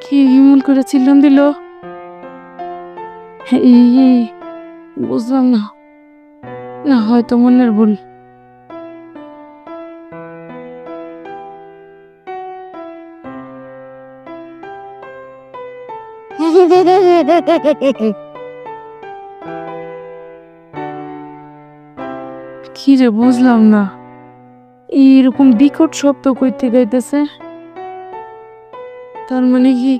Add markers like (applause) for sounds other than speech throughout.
কি এমন করে দিল? বুঝলাম না। না হয়তো মনের ভুল। কি রে বুঝলাম না। এইরকম বিকট শব্দ কইতে গাইতেছে। তার মানে কি?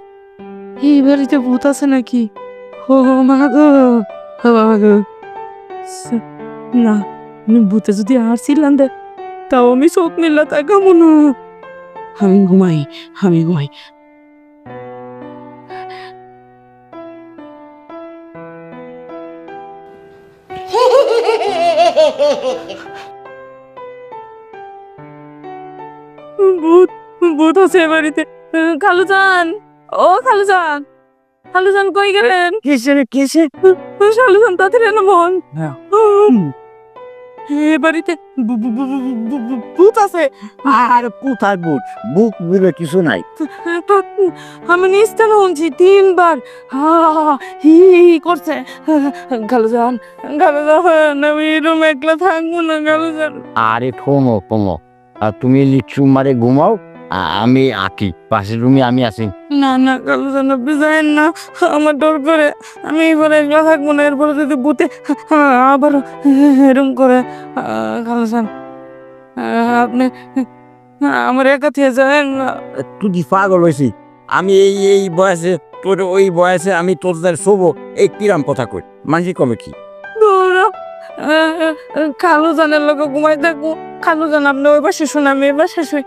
এই বাড়িতে ভূত আছে নাকি? ও মা গো না, আমি ভূতে যদি আর ছিলাম দে, তাও আমি চোখ মিল্লা তাকাবো না। আমি ঘুমাই আমি ঘুমাই। (laughs) ভূত ভূত আছে বাড়িতে। খালুজান ও খালুজান খালুজান কই গেলেন? কিসে কিসে খালুজান তাড়াতাড়ি এলো মন হ্যাঁ। এ বাড়িতে ভূত আছে। আর কোথায় বুট বুক বলে কিছু নাই। আমি নিস্তেন শুনছি তিনবার। হা হি করছে। খালুজান খালুজান আমি রুমে একলা থাকব না খালুজান। আরে থমো থমো আর তুমি লিচু মারে ঘুমাও আমি আঁকি। পাশের রুমে আমি আছি। না না খালুজান আপনি যাবেন না আমার ডর করে। আমি এবারে একলা থাকব না এরপরে যদি বুতে আবার এরম করে খালুজান আপনি আমার একা থেকে যাবেন না। তুই কি পাগল হয়েছি আমি এই এই বয়সে তোর ওই বয়সে আমি তোর শোবো এই কিরাম কথা কই? মাঝে কমে কি? খালু জানের লোক ঘুমাই থাকব। খালু জান আপনি ওই পাশে শুন আমি এই পাশে শুই।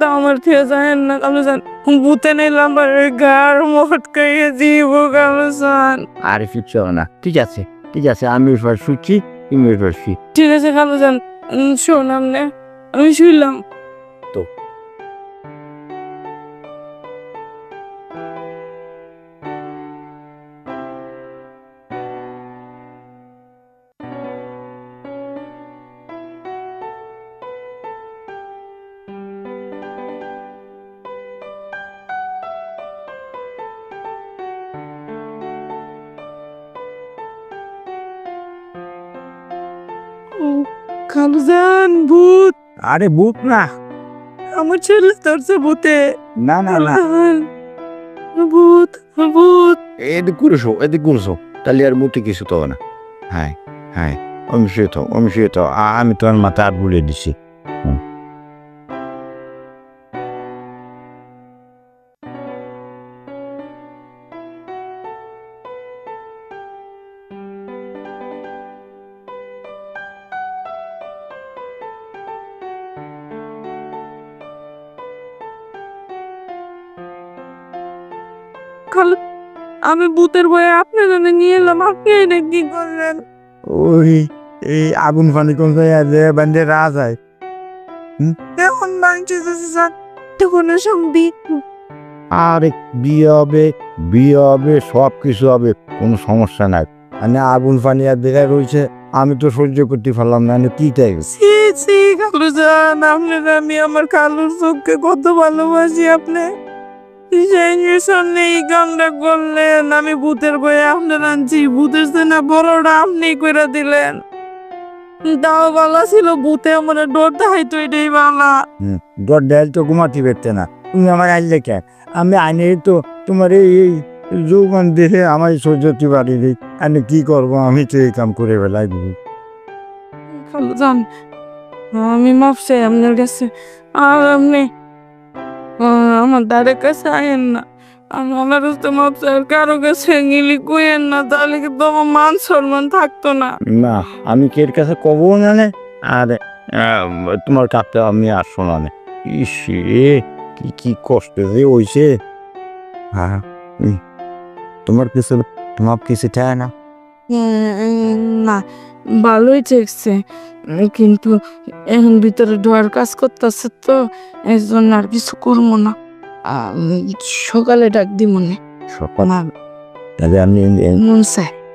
তা আমার থেকে যায় না কালো জান বুতে নিলাম গার মটকাইয়ে দিব কালো জান আরে হবে না ঠিক আছে ঠিক আছে আমি এবার শুচ্ছি তুমি এবার ঠিক আছে কালো জান শোন আপনি আমি শুইলাম। খালু জান ভূত। আরে বুক না। আমার ছেলে ধরছে ভূতে। না না না। ভূত ভূত। এদিক করেছ এদিক করছ তাহলে আর মুতে কিছু তো না। হ্যাঁ হ্যাঁ। আমি শুয়ে থাও আমি তোমার মাথা আর বলে দিছি। খালু আমি ভূতের বয়ে আপনার জন্য নিয়ে এলাম আপনি এটা কি করলেন? ওই এই আগুন পানি কোন জায়গায় বান্ধে রাজ হয়। এখন মাংস যান তখন সঙ্গী? আর বিয়ে হবে বিয়ে হবে সব কিছু হবে কোনো সমস্যা নাই। মানে আগুন পানি আর দেখা রয়েছে আমি তো সহ্য করতে পারলাম না আমি কি চাই আমি আমার কালুর চোখকে কত ভালোবাসি আপনি। সামনে এই গানটা করলেন। আমি ভূতের বয়ে আপনার আনছি ভূতের সেনা বড়টা আপনি করে দিলেন। তাও ভালো ছিল ভূতে আমার ডর দেখাইতো এটাই ভালো দর দেয়াল তো ঘুমাতে পারতে না। তুমি আমার আনলে কেন আমি আইনে তো তোমার এই যৌবন দেখে আমার সহ্য বাড়ি নি। আমি কি করব? আমি তো এই কাম করে বেলাই দিবি খালু জান আমি মাফ চাই আপনার কাছে। আর আপনি আমার দাঁড়ের কাছে আয়েন না। আমি মাফ চাই আর কারও কাছে গেলি কুয়েন না তাহলে কিন্তু আমার মান সম্মান থাকতো না? না আমি কে এর কাছে কবো না নে, আর আহ, তোমার কাছে আমি আর শোনা নে। ইস রে কি কি কষ্ট যে হইছে। হ্যাঁ। উম, তোমার কিছু তোমার কিছু চায় না? না ভালোই চেকছে কিন্তু এখন ভিতরে ঢোয়ার কাজ করতেছে তো এই জন্য আর কিছু করব না। সকালে ডাক দি মনে। সকাল? আমি মন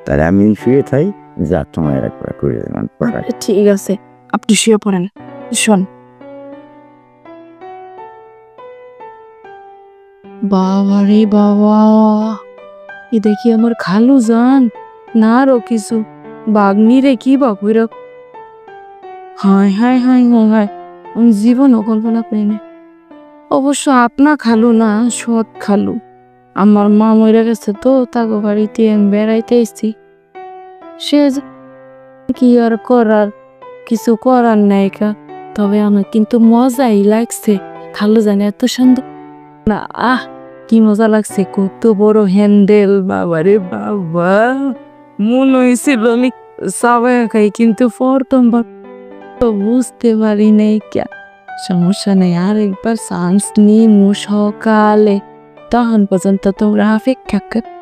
তাহলে আমি শুয়ে থাই যা তোমার একবার করে দেবেন আচ্ছা, ঠিক আছে। আপনি শুয়ে পড়েন। শোন। বাবা রে বাবা এ দেখি আমার খালু যান না রো কিছু। বাগনি রে কি বাকুই রক হায় হায় হায় হায় জীবন অকল্পনা কল্পনা অবশ্য আপনা খালু না, সৎ খালু। আমার মা মরে গেছে তো তাকে বাড়িতে আমি বেড়াইতে এসছি। সে কি আর করার, কিছু করার নাই কা তবে আমার কিন্তু মজাই লাগছে, খালু জানে এত সুন্দর। না, আহ, কি মজা লাগছে, কত বড় হ্যান্ডেল, বাবারে বাবা। মনে হয়েছিল আমি সবাই খাই কিন্তু প্রথমবার তো বুঝতে পারি নাই কে সমস্যা নেই আরেকবার চান্স নিমু সকালে তখন পর্যন্ত তোমরা অপেক্ষা কর